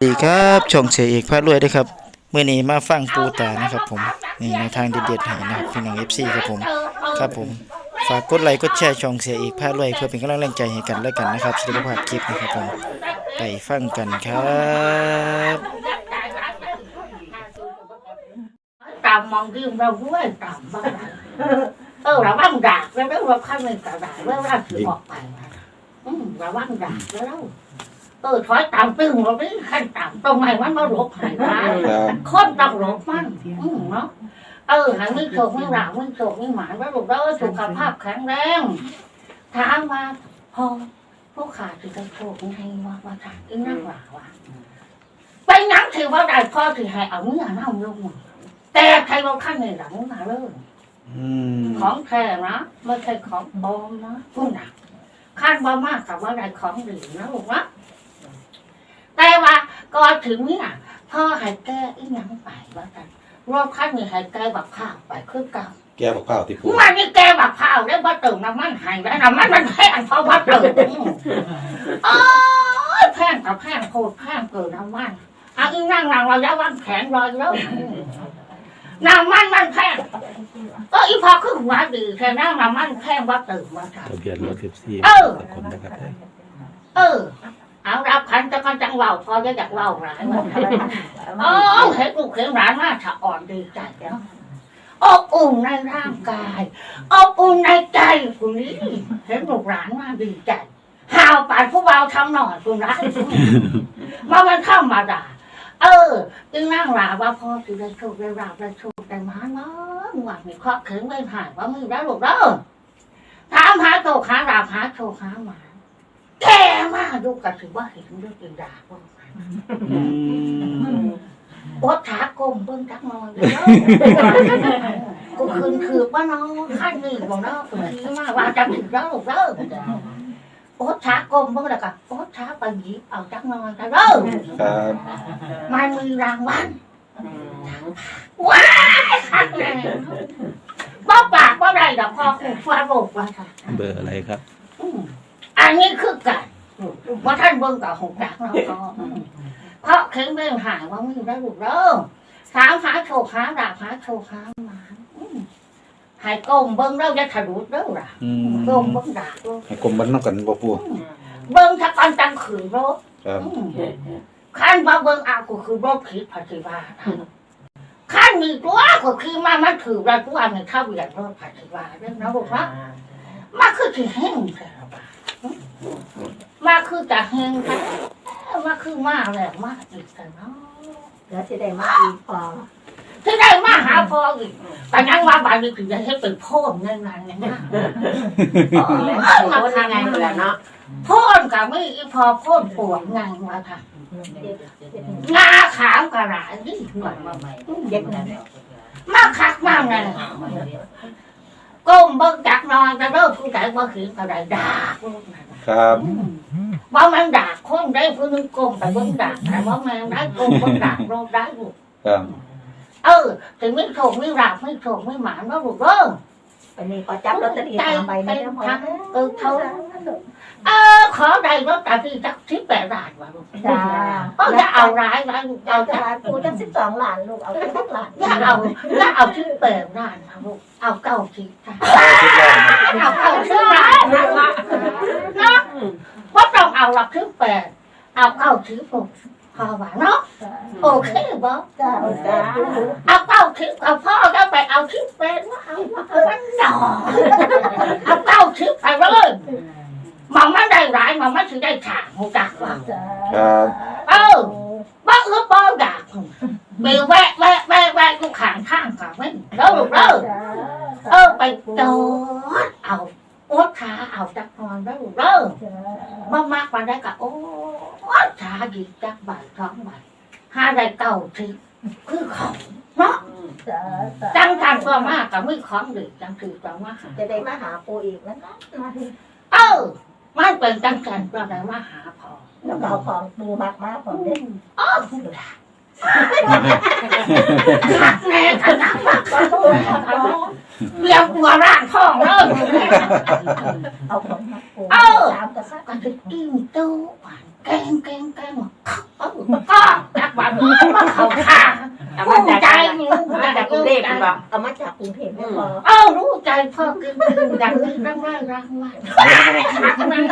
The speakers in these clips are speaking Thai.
สวัสดีครับช่องเสียเอกพระรวยด้วยครับเมื่อนี้มาฟังปูตานะครับผมนี่ในทางเด็ดๆให้นะครับพี่น้องเอฟซีครับผมครับผมฝากกดไลค์กดแชร์ช่องเสียเอกพระรวยเพื่อเป็นกำลังใจให้กันและกันนะครับสุขภาพคลิปนะครับผมไปฟังกันครับตามมองที่เราด้วยตามบ้างเออระวังด่าแล้วแล้วเราข้างในกระดาษแล้วเราถือออกไปอืมระวังด่าแล้ว เออถอยตามตึงเราไม่ขั้นตามตรงไหนมันมาหลบหายไปครับคนต้องหลบมันอืมเนาะเออหันไม่โฉกไม่หลาไม่โฉกไม่หมานแล้วลูกแล้วสุขภาพแข็งแรงถามมาพอผู้ขาดจะได้โชคให้ว่าว่าทางอีนั่งหลาว่าไปนั่งถือว่าได้พ่อถือให้เอาเมื่อน้ำลงแต่ใครเราข้างในหลังมาเลยอืมของแท้นะไม่ใช่ของปลอมนะผู้หนักคาดว่ามากกับว่าได้ของดีนะลูกนะ แต่ว่าก่อนถึงเนี่ยพ่อให้แก้อีหยังไปว่ากันรอบขั้นนี้ให้แก้บักข้าวไปคือเก่าแก้วข้าวที่พูดมันนี่แก้บักข้าวแล้วว่าเติมน้ำมันให้แล้วน้ำมันมันแพงเพราะว่าเติมโอ้ยแพงกับแพงโคตรแพงเกินน้ำมันเอาอีนั่งหลังเราจะวางแขนรอยแล้วน้ำมันมันแพงก็อีพอคือหัวดีแค่น้ำมันแพงว่าตื่นมาค่ะทะเบียนรถสิบสี่เออคนนะครับเออ เอารับขันจะกันจังเว่าพอจะอยากเว่าหลายวันเออเห็นลูกเห็นหลานมาถะอ่อนดีใจเนาะอบอุ่นในร่างกายอบอุ่นในใจคุณนี้เห็นลูกหลานมาดีใจห่าวปานผู้เบาทำหน่อยคุณรักมามันเข้ามาด่าเออจึงนั่งหลาว่าพ่อสิได้โชคได้ราบได้โชคได้มาเนาะหวังมีครอบเข็งไม่หายว่ามือได้หรอกเด้อถามหาโชคหาราบหาโชคหาหมา แก่มากดูกันถือว่าเห็นด้วยตาว่าอืมอดขากลมเบิ้งจักหนอนเด้อกูคืนคือว่าน้องขั้นนี้บอกเนาะคุณพี่มาว่าจะถึงแล้วลูกเด้ออดขากลมเบิ้งแล้วก็อดขาไปหยิบเอาจักหนอนกันเด้อครับมันมีรางวัลว้ายขัดแน่บ่ปากบ่ได้ดอกพ่อคุณฟ้าโลกว่าค่ะเบอร์อะไรครับ อืมอันนี้คือกันว่าท่านเบิ่งกับหกจักเราก็อืมเพราะเข็งเรื่องหายว่ามีได้ลูกเด้อสามหาโชคหาดาบหาโชคหาหมาอืมใหายกลมเบิ่งเราจะถลุดเด้อล่ะอืมกลมเบิ่งดาบเด้อให้กลมมันน้ำกันบ่ปูเบิ่งถ้ากันจังขืนรถครับขั้นมาเบิ่งเอากูคือรถผิดปฏิบัติขั้นมีตัวก็คือมามันถือเราตัวในข้าวเหยียดรถปฏิบัติเรื่องนะลูกนะมาคือที่แห้งแต่ละบาท มาคือจะแห้งค่ะมาคือมาแล้วมาอีกแต่เนาะแล้วจะได้มาอีกพอที่ได้มาหาพออีกแต่ยังว่าบาดนี้ถึงจะให้เป็นพ่อเงินงานอย่างนั้นโอ้ยังไงล่ะเนาะพ่นกับไม่อีพอพ่นปวดงานมาค่ะงาขาวกระไรนี่ก่อนมาใหม่เย็ดนั่นมาคักมากเลย ก้มเบิ่งจักนอนจะเริ่มผู้ใดว่าขืนกระไรด่าพวกนั้นครับ ว่ามันด่าคนได้ผู้นึงก้มไปเบิ่งด่าแต่ว่ามันได้ก้มเบิ่งด่าโรคได้ลูกครับ เออ ถึงไม่โฉกไม่ราบไม่โฉกไม่หมานว่าลูกเออวันนี้ก็จับลอตเตอรี่สามใบนะเจ้าพ่อเออเขา เออขอได้ลอตเตอรี่จักสิบแปดบาทว่าลูกจ้าก็จะเอาร้ายร้ายลูกเอาเอาจะจะมาปูจังสิบสองล้านลูกเอาแค่หล้านอย่าเอาอย่าเอาที่แปดบาทนะลูกเอาเก้าสิบค่ะคิดว่าเอาเก้าสิบบาทนะนะว่าต้องเอาหลักที่แปดเอาเก้าสิบหกพอว่าเนาะโอเคบ่จ้าจ้าเอาเก้าสิบเอาพ่อได้ไปเอาที่แปดว่าเอาเอามันหน่อเอาเก้าสิบไปเลย มันไม่ได้ร้ายมันไม่ถือได้ฉางหูจักว่าจ้าครับเออบ้าเออบ้าด่าไปแวะแวะแวะแวะลูกขางข้างกับไม่แล้วลูกเด้อจ้าเออไปจอดเอาโอ๊ตขาเอาจักรนอนแล้วลูกเด้อมามากมาได้กับโอ๊ตขาดีจักใบท้องใบห้าได้เก้าทีคือของเนาะจ้าจังทันก็มากกับมือของดีจังคือจังว่าจะได้มาหาปูอีกนะมาที่เออ มันเป็นจังสันก็ได้มาหาพอแล้วก็เอาของปูมากมาผมเด็ดอ๋อหักแน่ขนาดว่าเรียกหัวร่างท้องเลยเอาของมาปูสามกระซับก็จะกิ้งตู้หวานแกงแกงแกงเออก้อน วันนี้มาเขาทาง เอามาจาก ใจ ไหน รู้ เอามาจาก กรุงเทพคุณบอกเอามาจากกรุงเทพไม่พอเออรู้ใจพ่อกินกินดังนี้รังไรรังมันรังมัน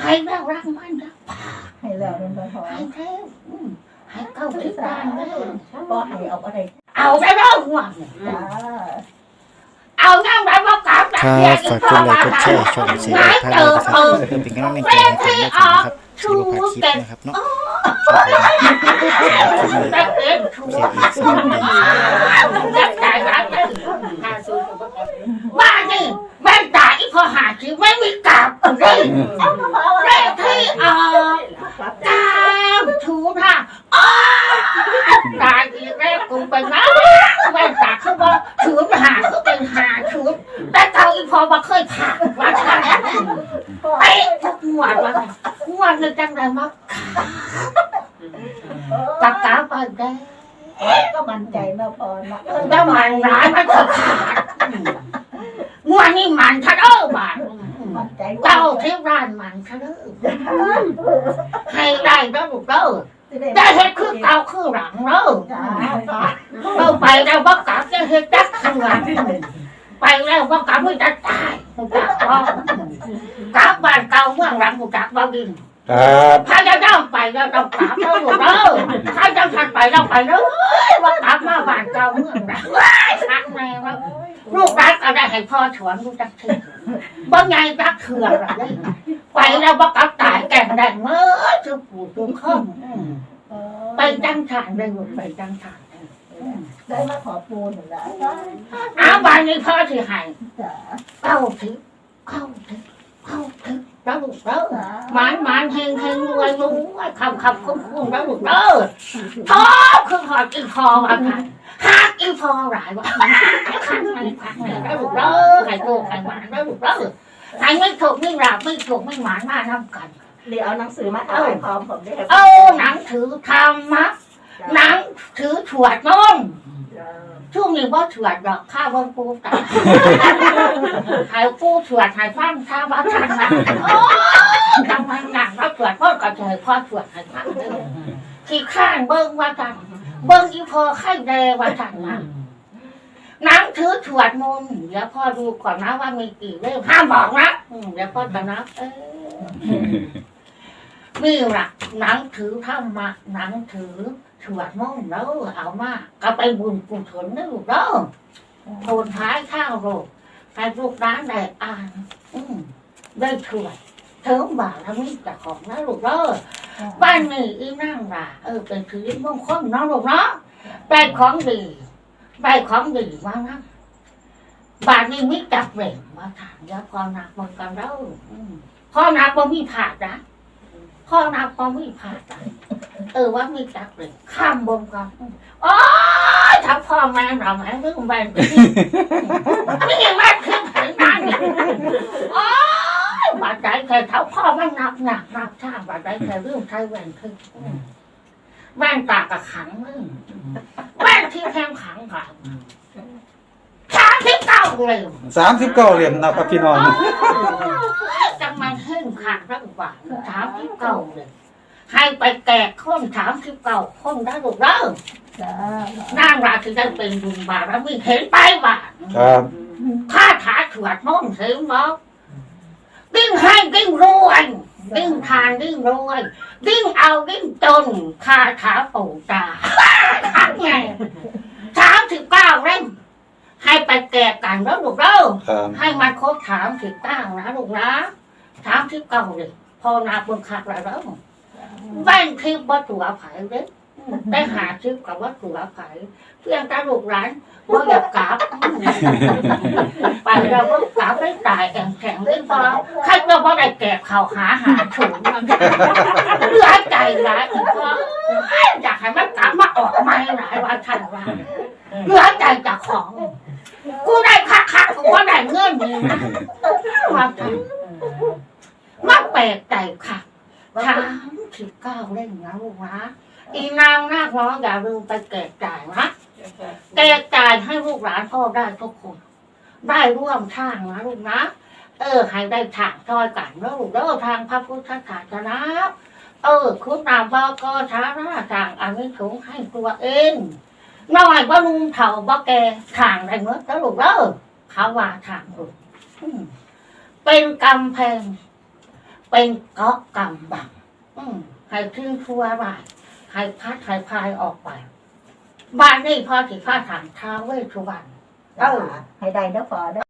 ให้แล้วรังมันนะให้แล้วเป็นพอให้เท่ให้เข้าที่บ้านเลยก็ให้เอาอะไร เอาไปเริ่มหัวจ้าเอานั่งแบบว่ากลับครับฝากกดไลค์กดแชร์ช่องเสียอีกพาด้วยนะครับเพื่อเป็นกำลังใจให้กันนะครับสีบุพาคลิปนะครับเนาะครับผมแต่ เอ็นชูเสียอีกสวัสดีครับจับใจรักเลยห้านย์ผมก็บ้านนี่แม่ตายพอหาชีไม่มีกลับเลยเลขที่ออกเก้าถูค่ะอ๋อตายอีกแล้วกูเป็นนะแม่ตาเขาบอกถือหาเขาเป็นหาถือแต่เก่าอีพอมาเคยผ่านว่าใช่เป๊ะทุกงวดว่างวดนึงจังเลยมา ปากกาไปได้ก็มั่นใจมาพอนะแล้วมันร้ายมันก็ขาดงวดนี้มันชัดเออบาทมั่นเจ้าเที่ร้านมันชัดเออให้ได้แล้วลูกเด้อได้เฮ็ดคือเก่าคือหลังเด้อจ้าเราไปแล้วบ่กลับจะเฮ็ดจักคือหลังไปแล้วบ่กลับไม่จะตายกลับบ้านเก่าเมืองหลังกูจักบ่ดิน ครับถ้าจะต้องไปแล้วต้องกลับเด้อลูกเด้อถ้าจะทันไปแล้วไปเด้อบ่กลับมาบ้านเก่าเมืองหลังว้ายทักแม่ว่าลูกรักก็ได้ให้พ่อสอนลูกจักคือบ่ไงจักคืออะไรไปแล้วบ่กลับตายแก่งได้เมื่อคือปู่คือข้อมไปจังฐานเลยลูกไปจังฐานได้มาขอปูนแล้วอ้าวบานนี้พ่อที่ให้จ้าเข้าถึงเข้าถึงเข้าถึง แล้วลูกเด้อหมานหมานเฮงเฮงรวยรวยคำคำคุ้มคุ้มแล้วลูกเด้อทอคือหอดอีคอว่าค่ะหักอีคอหลายว่าขันไม่ขันไม่แล้วลูกเด้อให้โตให้หมานแล้วลูกเด้อให้ไม่ถูกไม่หลับไม่ถูกไม่หมานมาทำกันเดี๋ยวเอาหนังสือมาอ่านพร้อมผมได้เอาหนังถือธรรมะหนังถือถวดน้อ งช่วงนี้ว่าเถื่อนดอกข้าวว่าปูตัดหายปูเถื่อนหายฟังข้าวว่าทันหนักโอ้ทำไมหนักว่าเถื่อนพ่อกระเทยพ่อเถื่อนหายฟังเด้อที่ข้างเบิ้งว่าทันเบิ้งอีพอไข่แดงว่าทันนะหนังถือถวดมนต์เดี๋ยวพ่อดูก่อนนะว่ามีกี่เล่มห้ามบอกนะอืมเดี๋ยวพ่อจะนับเออนี่ล่ะหนังถือธรรมะหนังถือ ถวดมนต์แล้วเอามาก็ไปบุญกุศลนะลูกเด้อโทนท้ายข้าวโรกให้ลูกร้านได้อ่านอืมได้ถวดเทิมบ่าแล้วมีแต่ของนะลูกเด้อบ้านนี้อีนั่งล่ะเออเป็นคือมงคลเนาะลูกเนาะได้ของดีได้ของดีมานะบ้านนี้มิจับเว่งมาถามยาพอนักมันกันเด้ออืมพ่อนักบ่มีผาดนะ พ่อนักบ่มีผาดนะเออว่ามีจักเลยข้ามบนก่อนโอ้ยถ้าพ่อแม่เราแม่เรื่องแบนไม่ยังแม่ขึ้นถึงนั่นโอ้ยบาดใจแค่เท้าพ่อแม่นับหนักนับช่างบาดใจแค่เรื่องใช้แหวนขึ้นแว่นตากระขังมึงแว่นที่แทงขังค่ะ สามที่เก้าเลยสามสิบเก้าเหรียญนะครับพี่น้องจังมันเฮ่งขังรักหวานสามที่เก้าเลยให้ไปแกะข้นสามที่เก้าข้นได้หรือเปล่าจ้านั่งราที่ได้เป็นบุญบารมีเห็นไปว่าครับข้าถาถวดน้องเห็นบ่ดิ้งให้ดิ้งรวยดิ้งทานดิ้งรวยดิ้งเอาดิ้งจนคาถาปู่ตาทักไงสามสิบเก้าเล่ม ให้ไปแก่กันแล้วลูกเด้อครับให้มันครบสามสิบเก้านะลูกนะสามสิบเก้าเลยพอนาบนคักแล้วเด้อแบ่งคลิปวัตถุอาภัยเด้อได้หาคลิปกับวัตถุอาภัยเพื่อนตาลูกหลานว่าอยากกลับไปเราก็กลับได้ตายแข็งแข็งได้พอใครก็บ่ได้แก่ข่าวหาหาถุงเหลือใจร้ายอีกว่าอยากให้มันกลับมาออกมาหลายวันทันว่าเหลือใจจากของ กูได้คักคักกูว่าได้เงินนี่นะว่าทันมาแปลกใจค่ะสามสิบเก้าเล่นนะลูกนะอีนางนาคน้อยอย่าลืมไปแก่จ่ายนะแกจ่ายให้ลูกหลานพ่อได้ทุกคน ได้ร่วมทางนะลูกนะ เออให้ได้ทางทอยกันนะลูกเด้อทางพระพุทธศาสนาเออคุณตามบอกก็ช้าหน้าทางอันนี้สูงให้ตัวเอง น้อยบ่ลุงเฒ่าบ่แกทางได้เมื่อแล้วลูกเด้อเขาว่าทางลูกเป็นกำแพง เป็นเกาะกำบังให้ทิ้งชั่วร้ายให้พัดให้พายออกไป บ้านนี่พอสิพาทางท้าเวสสุวรรณเออให้ได้เด้อพอเด้อ